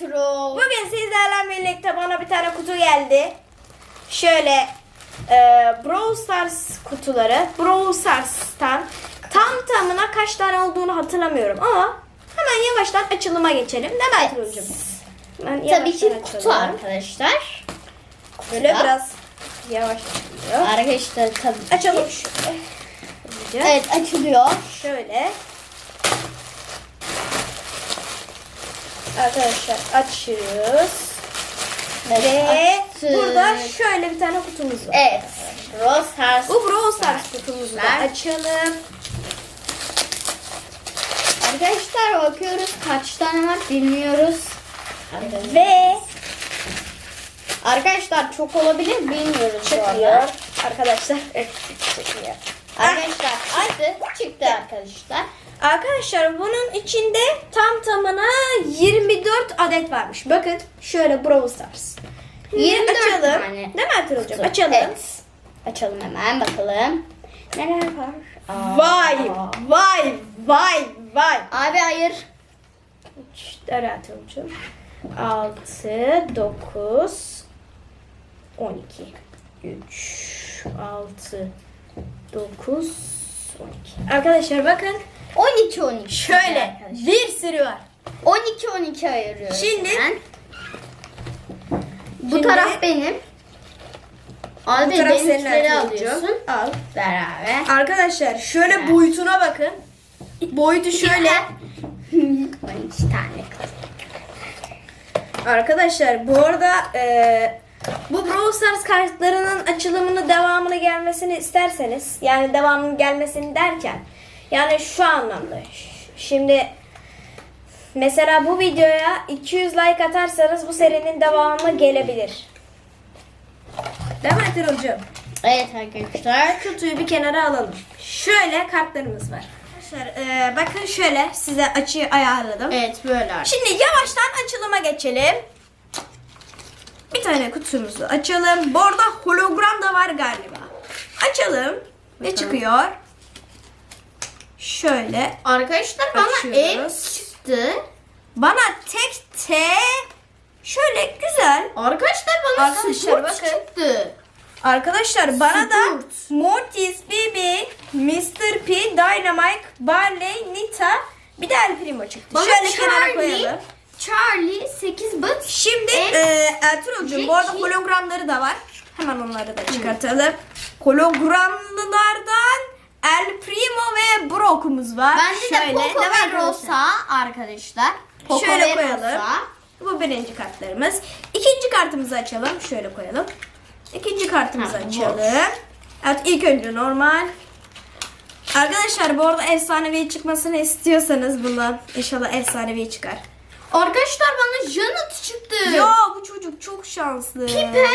Ertuğrul. Bugün sizlerle birlikte bana bir tane kutu geldi. Şöyle e, Brawl Stars kutuları. Brawl Stars'tan tam tamına kaç tane olduğunu hatırlamıyorum ama hemen yavaştan açılıma geçelim. Değil mi Ertuğrul'cum? Hemen Tabii ki kutu açalım. arkadaşlar. Böyle Kutuda. biraz yavaş açılıyor. Arkadaşlar tabii. Açalım şöyle. Evet açılıyor. Şöyle. Arkadaşlar açıyoruz. Evet, Ve açtık. burada şöyle bir tane kutumuz var. Evet. Rose Stars. Bu Brawl Stars kutumuzu da açalım. Arkadaşlar bakıyoruz kaç tane var bilmiyoruz. Ve Arkadaşlar çok olabilir bilmiyoruz çıkıyor arkadaşlar. çıkıyor. Arkadaşlar çıktı. Çıktı arkadaşlar. Arkadaşlar bunun içinde tam tamına 24 adet varmış. Bakın şöyle Brawl Stars. 24 açalım. tane. Değil mi Ertuğrul'cum? Açalım. Evet. Açalım hemen bakalım. Neler var? Aa. Vay vay vay vay. Abi hayır. 3 Ertuğrul'cum. 6 9 12 3 6 9 12 Arkadaşlar bakın 12 12. şöyle Arkadaşlar. bir sürü var. 12 12 ayırıyoruz. Şimdi- hemen. Bu Şimdi- taraf benim. Abi taraf senin benimkileri alıyorsun. Al. Beraber. Arkadaşlar şöyle boyutuna bakın. Boyutu şöyle. 12 tane. Arkadaşlar bu arada e, bu Brawl Stars kartlarının açılımını devamını gelmesini isterseniz yani devamının gelmesini derken yani şu anlamda şimdi mesela bu videoya 200 like atarsanız bu serinin devamı gelebilir. Değil mi Ertuğrul'cum? Evet arkadaşlar. Kutuyu bir kenara alalım. Şöyle kartlarımız var. Arkadaşlar e, bakın şöyle size açıyı ayarladım. Evet böyle. Şimdi yavaştan açılıma geçelim. Bir tane kutumuzu açalım. Bu arada hologram da var galiba. Açalım. Ne çıkıyor? Şöyle. Arkadaşlar bana ev Açıyoruz. çıktı. Bana tek T şöyle güzel. Arkadaşlar bana Arkadaşlar Sport bakın. çıktı. Arkadaşlar bana da Sport. Mortis, Bibi, Mr. P, Dynamite, Barley, Nita bir de El Primo çıktı. Bana şöyle kenara Charlie, koyalım. Charlie 8 bit. Şimdi e, Ertuğrul'cum bu arada Jackie. hologramları da var. Hemen onları da çıkartalım. Hologramlılardan El Primo ve Brock'umuz var. Bende de Poco ne ve Rosa arkadaşlar. Poco Şöyle ve koyalım. Rosa. Bu birinci kartlarımız. İkinci kartımızı açalım. Şöyle koyalım. İkinci kartımızı Ha, açalım. boş. Evet ilk önce normal. Arkadaşlar bu arada efsanevi çıkmasını istiyorsanız bundan inşallah efsanevi çıkar. Arkadaşlar bana Janet çıktı. Ya bu çocuk çok şanslı. Piper.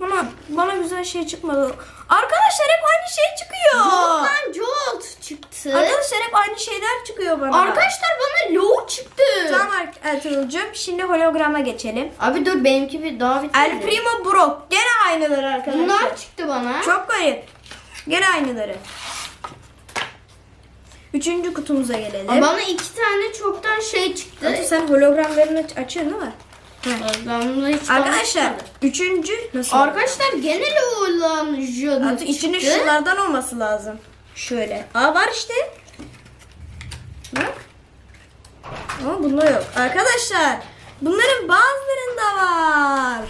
Bana, bana güzel şey çıkmadı. Arkadaşlar hep aynı şey çıkıyor. Jolt'tan Jolt çıktı. Arkadaşlar hep aynı şeyler çıkıyor bana. Arkadaşlar bana Low çıktı. Tamam Ertuğrul'cum. Şimdi holograma geçelim. Abi dur benimki bir daha bitmedi. El Primo Brock. Gene aynıları arkadaşlar. Bunlar çıktı bana. Çok garip. Gene aynıları. Üçüncü kutumuza gelelim. Aa, Bana iki tane çoktan şey çıktı. Hadi sen hologramlarını aç- açıyorsun değil mi? Hiç Arkadaşlar bakmadım. üçüncü nasıl? Arkadaşlar genel Hatta içinin çıktı. şunlardan olması lazım. Şöyle. Aa var işte. Bak. Ama bunda yok. Arkadaşlar bunların bazılarında var.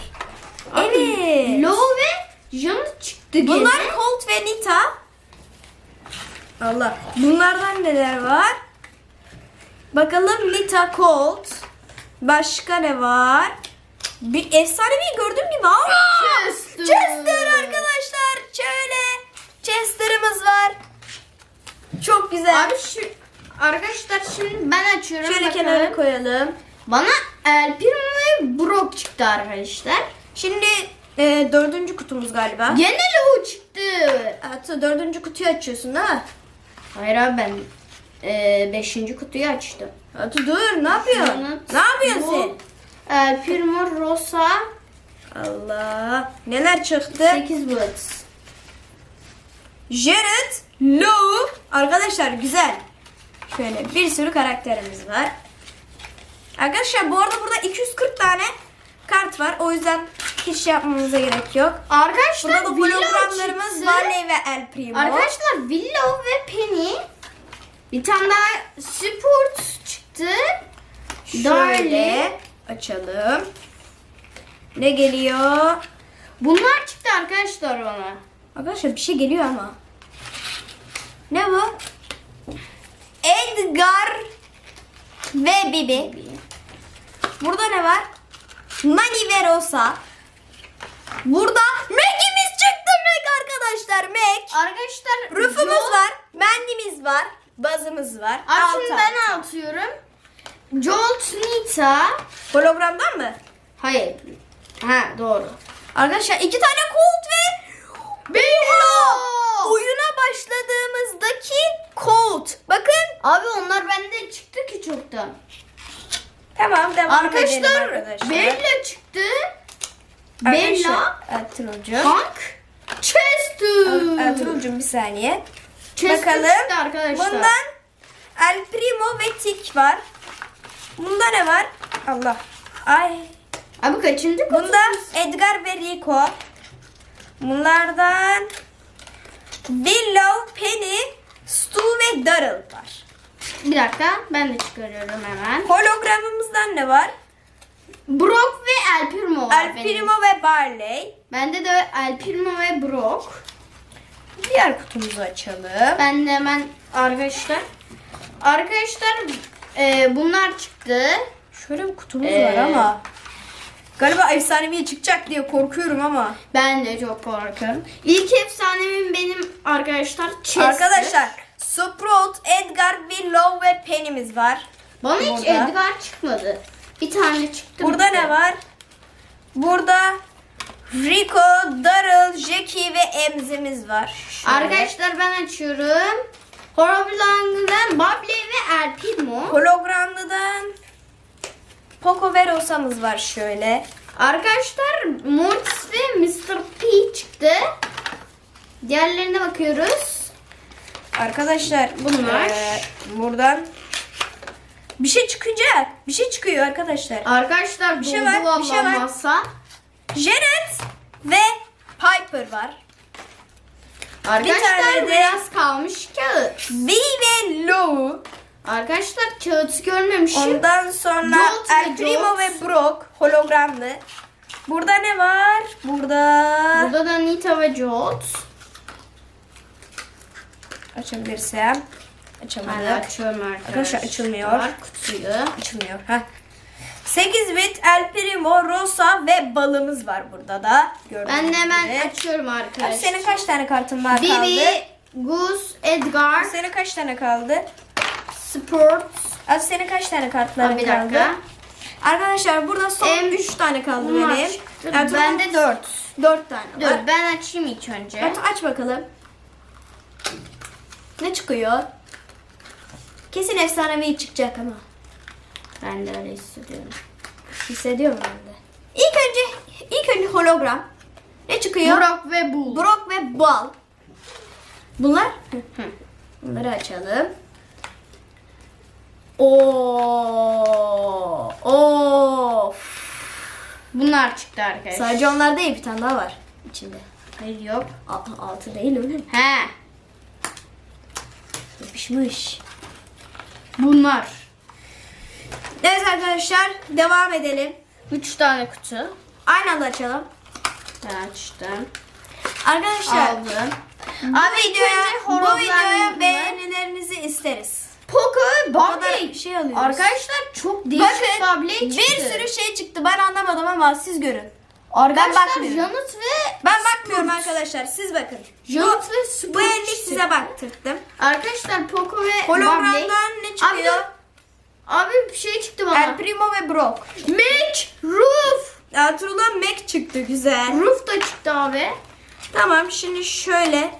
Evet. Low ve Janet çıktı gene. Bunlar Colt ve Nita. Allah. Bunlardan neler var? Bakalım Nita Colt. Başka ne var? Bir efsanevi gördüm gibi. Aa! Chester. Chester arkadaşlar. Şöyle. Chester'ımız var. Çok güzel. Abi şu arkadaşlar şimdi ben açıyorum. Şöyle bakalım. kenara koyalım. Bana El Primo ve Brock çıktı arkadaşlar. Şimdi e, dördüncü kutumuz galiba. Gene Low çıktı. Evet, dördüncü kutuyu açıyorsun değil mi? Hayır abi ben e, beşinci kutuyu açtım. Hadi dur ne yapıyorsun? Ne yapıyorsun sen? El Primo Rosa Allah. Neler çıktı? 8 bit. Jared, Lou. Arkadaşlar güzel. Şöyle bir sürü karakterimiz var. Arkadaşlar bu arada burada 240 tane kart var. O yüzden hiç şey yapmamıza gerek yok. Arkadaşlar Burada da hologramlarımız çıktı. Barley ve El Primo. Arkadaşlar Willow ve Penny. Bir tane daha Sport çıktı. Şöyle açalım. Ne geliyor? Bunlar çıktı arkadaşlar bana. Arkadaşlar bir şey geliyor ama. Ne bu? Edgar ve Bibi. Burada ne var? Nani ve Rosa. Burada Meg'imiz çıktı Meg arkadaşlar Meg. Arkadaşlar Rufumuz Joel- var. Mendimiz var. Bazımız var. Altı şimdi ben atıyorum. Jolt Nita. Hologramdan mı? Hayır. Ha doğru. Arkadaşlar iki tane Colt ve Bello. Oyuna başladığımızdaki Colt. Bakın. Abi onlar bende çıktı ki çoktan. Tamam devam edelim Arkadaşlar, arkadaşlar. Bella çıktı. Bella. Ertuğrul'cum. Tank. Chester. Ertuğrul'cum bir saniye. Bakalım. çıktı arkadaşlar. Bundan El Primo ve Tik var. Bunda ne var? Allah. Ay. Abi kaçıncı kutu? Bunda Edgar ve Rico. Bunlardan Willow, Penny, Stu ve Daryl var. Bir dakika ben de çıkarıyorum hemen. Hologramımızdan ne var? Brock ve El Primo var El benim. Primo ve Barley. Bende de El Primo ve Brock. Diğer kutumuzu açalım. Ben de hemen arkadaşlar. Arkadaşlar e, bunlar çıktı. Şöyle bir kutumuz Ee, var ama. Galiba efsanevi çıkacak diye korkuyorum ama. Ben de çok korkuyorum. İlk efsanemim benim arkadaşlar Chester. Arkadaşlar Sprout, Edgar, Willow ve Penny'miz var. Bana hiç Burada. Edgar çıkmadı. Bir tane çıktı. Burada bitti. ne var? Burada Rico, Daryl, Jackie ve Emzimiz var. Şöyle. Arkadaşlar ben açıyorum. Horriblang'dan Bubble ve El Primo. Hologramlıdan Poco ve Rosa'mız var şöyle. Arkadaşlar Mortis ve Mr. P çıktı. Diğerlerine bakıyoruz. Arkadaşlar Bunlar. eee, buradan bir şey çıkınca bir şey çıkıyor arkadaşlar. Arkadaşlar Bir şey var, bir şey var. masa. Janet ve Piper var. Arkadaşlar tane de- biraz kalmış kağıt. V ve Lou. Arkadaşlar kağıt görmemişim. Ondan sonra Jolt ve El Primo Jolt. ve Brock hologramlı. Burada ne var? Burada, Burada da Nita ve Jolt. açabilirsem. Ben de açıyorum arkadaşlar. Arkadaşlar açılmıyor. Kutuyu. Açılmıyor. Heh. 8 bit El Primo, Rosa ve balımız var burada da. Gördüğünüz Ben de hemen gibi. açıyorum arkadaşlar. Senin kaç tane kartın var kaldı? Bibi, Gus, Edgar, Senin kaç tane kaldı? Sport. Az senin kaç tane kartların bir kaldı? dakika. Arkadaşlar burada son Em, 3 tane kaldı bunlar benim. çıktı. Ertuğrul- Bende 4. 4 tane Dur var. ben açayım ilk önce. Ertuğrul aç bakalım. Ne çıkıyor? Kesin efsanevi çıkacak ama. Ben de öyle hissediyorum. Hissediyorum ben de. İlk önce ilk önce hologram. Ne çıkıyor? Brock ve Bull. Brock ve Bal. Bunlar? Bunları açalım. Oo, of. Bunlar çıktı arkadaşlar. Sadece onlar değil bir tane daha var içinde. Hayır yok. Altı, altı değil öyle mi? He. Yapışmış. Bunlar. Evet arkadaşlar devam edelim. 3 tane kutu. Aynı anda açalım. Ben açtım. Arkadaşlar Aldım. bu Abi videoya, önce bu horozlar videoya mı? beğenilerinizi isteriz. Poco ve kadar Bubble. şey alıyoruz. Arkadaşlar çok değişik Bakın çıktı. bir sürü şey çıktı. Ben anlamadım ama siz görün. Arkadaşlar bakmıyorum. Janet ve Ben bakmıyorum arkadaşlar. Siz bakın. Janet ve Bu Sport ellik çıktı. size baktırdım. Arkadaşlar Poco ve Bubble. Hologramdan ne çıkıyor? Abi, abi bir şey çıktı bana. El Primo ve Brock. Mac, Roof. Ertuğrul'a Mac çıktı. Güzel. Roof da çıktı abi. Tamam şimdi şöyle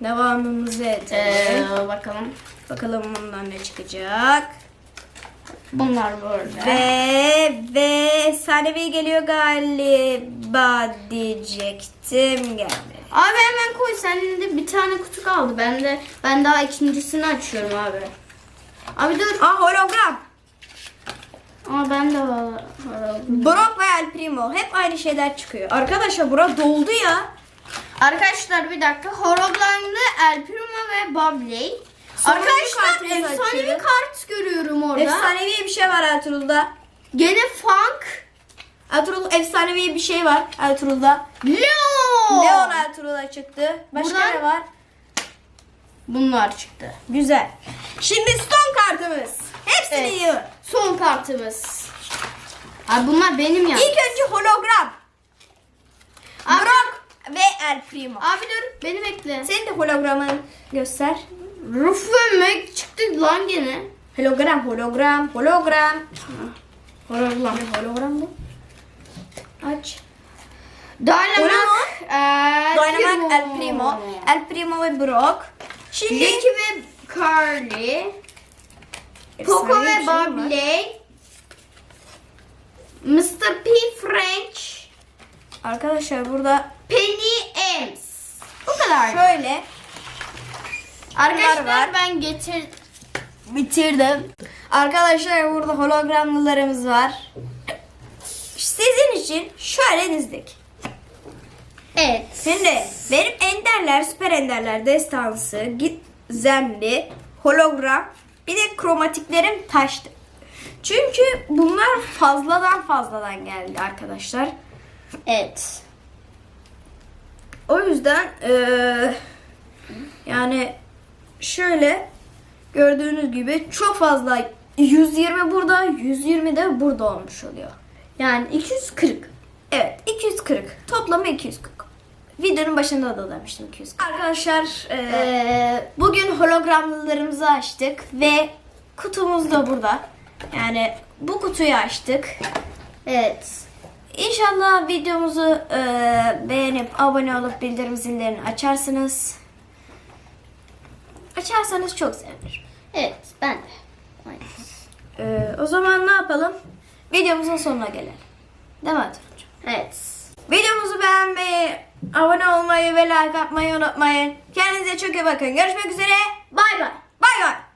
devamımızı edelim. Ee, bakalım. Bakalım bundan ne çıkacak. Bunlar böyle. Ve ve efsanevi geliyor galiba diyecektim geldi. Abi hemen koy. Senin de bir tane kutu kaldı. Ben de ben daha ikincisini açıyorum abi. Abi dur. Aa hologram. Ama ben de var. Brock ve El Primo hep aynı şeyler çıkıyor. Arkadaşlar bura doldu ya. Arkadaşlar bir dakika. Hologramlı El Primo ve Bubbly. Arkadaşlar efsanevi kart görüyorum orada. Efsanevi bir şey var Ertuğrul'da. Gene Funk. Ertuğrul efsanevi bir şey var Ertuğrul'da. Leo. Leon Ertuğrul'a çıktı. Başka Buradan- ne var? Bunlar çıktı. Güzel. Şimdi son kartımız. Hepsini Evet. yiyor. Son kartımız. Abi bunlar benim ya. İlk önce hologram. Abi- Brock ve El Primo. Abi dur beni bekle. Senin de hologramın göster. Ruf ve Meg çıktı lan gene. Hologram, hologram, hologram. Hologram. Hologram bu. Aç. El Dynamax El Primo. El Primo ve Brock. Şimdi Ricky ve Carly. Poco ve. Bubbly. Mr. P French. Arkadaşlar burada Penny Ems. Bu kadar. şöyle Arkadaşlar var. ben getir bitirdim. Arkadaşlar burada hologramlılarımız var. Sizin için şöyle dizdik. Evet. Şimdi benim enderler, süper enderler destansı, gizemli, hologram, bir de kromatiklerim taştı. Çünkü bunlar fazladan fazladan geldi arkadaşlar. Evet. O yüzden eee, yani şöyle gördüğünüz gibi çok fazla 120 burada 120 de burada olmuş oluyor. Yani 240. Evet 240 toplamı 240. Videonun başında da demiştim 240. Arkadaşlar eee, Ee, bugün hologramlılarımızı açtık ve kutumuz da burada. Yani bu kutuyu açtık. evet. İnşallah videomuzu e, beğenip abone olup bildirim zillerini açarsınız. Açarsanız çok sevinirim. Evet ben de. Aynen. E, o zaman ne yapalım? Videomuzun sonuna gelelim. Değil mi Atırcığım? Evet. Videomuzu beğenmeyi, Abone olmayı ve like atmayı unutmayın. Kendinize çok iyi bakın. Görüşmek üzere. Bay bay. Bay bay.